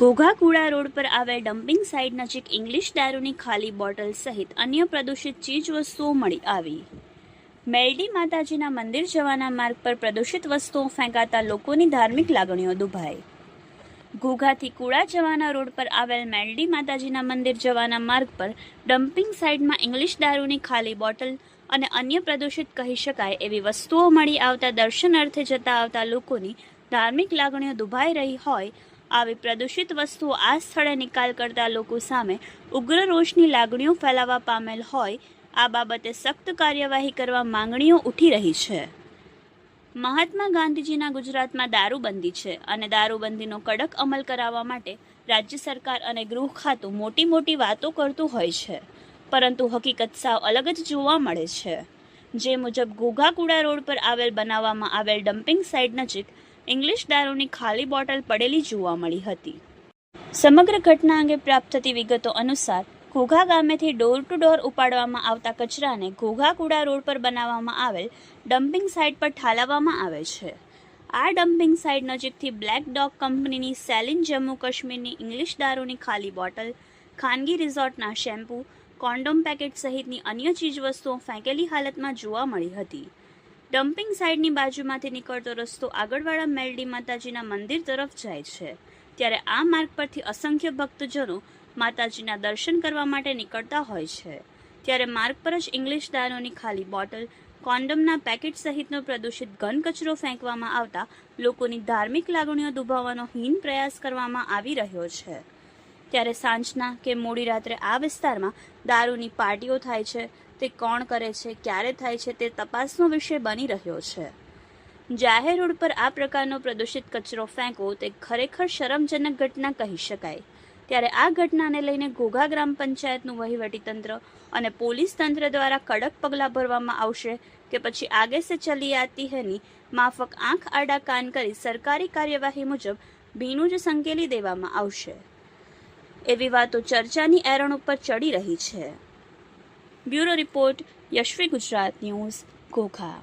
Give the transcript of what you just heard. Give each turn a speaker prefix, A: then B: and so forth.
A: ઘોઘાકુડા road પર આવેલ dumping site નજીક ઇંગ્લિશ દારૂની ખાલી બોટલ સહિત અન્ય પ્રદૂષિત ચીજવસ્તુઓ મળી આવી. મેલડી માતાજીના મંદિર જવાના માર્ગ પર પ્રદૂષિત વસ્તુઓ ફેંકાતા લોકોની ધાર્મિક લાગણીઓ દુભાઈ. ઘોઘાથી કુડા જવાના રોડ પર આવેલ મેલડી માતાજીના મંદિર જવાના માર્ગ પર ડમ્પિંગ સાઇડમાં ઇંગ્લિશ દારૂની ખાલી બોટલ અને અન્ય પ્રદૂષિત કહી શકાય એવી વસ્તુઓ મળી આવતા દર્શન અર્થે જતા આવતા લોકોની ધાર્મિક લાગણીઓ દુભાઈ રહી હોય આવી પ્રદૂષિત વસ્તુઓ આ સ્થળે નિકાલ કરતા લોકો સામે ઉગ્ર રોષની લાગણીઓ ફેલાવા પામેલ હોય, આ બાબતે સખ્ત કાર્યવાહી કરવા માંગણીઓ ઉઠી રહી છે. મહાત્મા ગાંધીજીના ગુજરાતમાં દારૂબંધી છે અને દારૂબંધીનો કડક અમલ કરાવવા માટે રાજ્ય સરકાર અને ગૃહ ખાતું મોટી મોટી વાતો કરતું હોય છે. પરંતુ હકીકત સાવ અલગ જ જોવા મળે છે. જે મુજબ ઘોઘાકુડા રોડ પર આવેલ બનાવવામાં આવેલ ડમ્પિંગ સાઇટ નજીક ઇંગ્લિશ દારૂની ખાલી બોટલ પડેલી જોવા મળી હતી. સમગ્ર ઘટના અંગે પ્રાપ્ત થતી વિગતો અનુસાર, ઘોઘા ગામેથી ડોર ટુ ડોર ઉપાડવામાં આવતા કચરાને ઘોઘા કુડા રોડ પર બનાવવામાં આવેલ ડમ્પિંગ સાઇટ પર ઠાલવવામાં આવે છે. આ ડમ્પિંગ સાઇટ નજીકથી બ્લેક ડોગ કંપનીની સેલિન જમ્મુ કાશ્મીરની ઇંગ્લિશ દારૂની ખાલી બોટલ, ખાનગી રિઝોર્ટના શેમ્પૂ, કોન્ડોમ પેકેટ સહિતની અન્ય ચીજવસ્તુઓ ફેંકેલી હાલતમાં જોવા મળી હતી. ડમ્પિંગ સાઇડની બાજુમાંથી નીકળતો રસ્તો આગળવાળા મેલડી માતાજીના મંદિર તરફ જાય છે. ત્યારે આ માર્ગ પરથી અસંખ્ય ભક્તજનો માતાજીના દર્શન કરવા માટે નીકળતા હોય છે. ત્યારે માર્ગ પર જ ઇંગ્લિશ દારૂની ખાલી બોટલ, કોન્ડમના પેકેટ સહિતનો પ્રદૂષિત ઘન કચરો ફેંકવામાં આવતા લોકોની ધાર્મિક લાગણીઓ દુભાવવાનો હીન પ્રયાસ કરવામાં આવી રહ્યો છે. ત્યારે સાંજના કે મોડી રાત્રે આ વિસ્તારમાં દારૂની પાર્ટીઓ થાય છે. તે કોણ કરે છે, ક્યારે થાય છે તે તપાસનો વિષય બની રહ્યો છે. જાહેર રોડ પર આ પ્રકારનો પ્રદૂષિત કચરો ફેંકવો તે ખરેખર શરમજનક ઘટના કહી શકાય. ત્યારે આ ઘટનાને લઈને ઘોઘા ગ્રામ પંચાયતનું વહીવટીતંત્ર અને પોલીસ તંત્ર દ્વારા કડક પગલાં ભરવામાં આવશે કે પછી આગે સે ચલી આતી હેની માફક આંખ આડા કાન કરી સરકારી કાર્યવાહી મુજબ ભીનું જ સંકેલી દેવામાં આવશે. એવી વાતો ચર્ચાની એરણ ઉપર ચડી રહી છે. Bureau report Yashvi Gujarat news Ghogha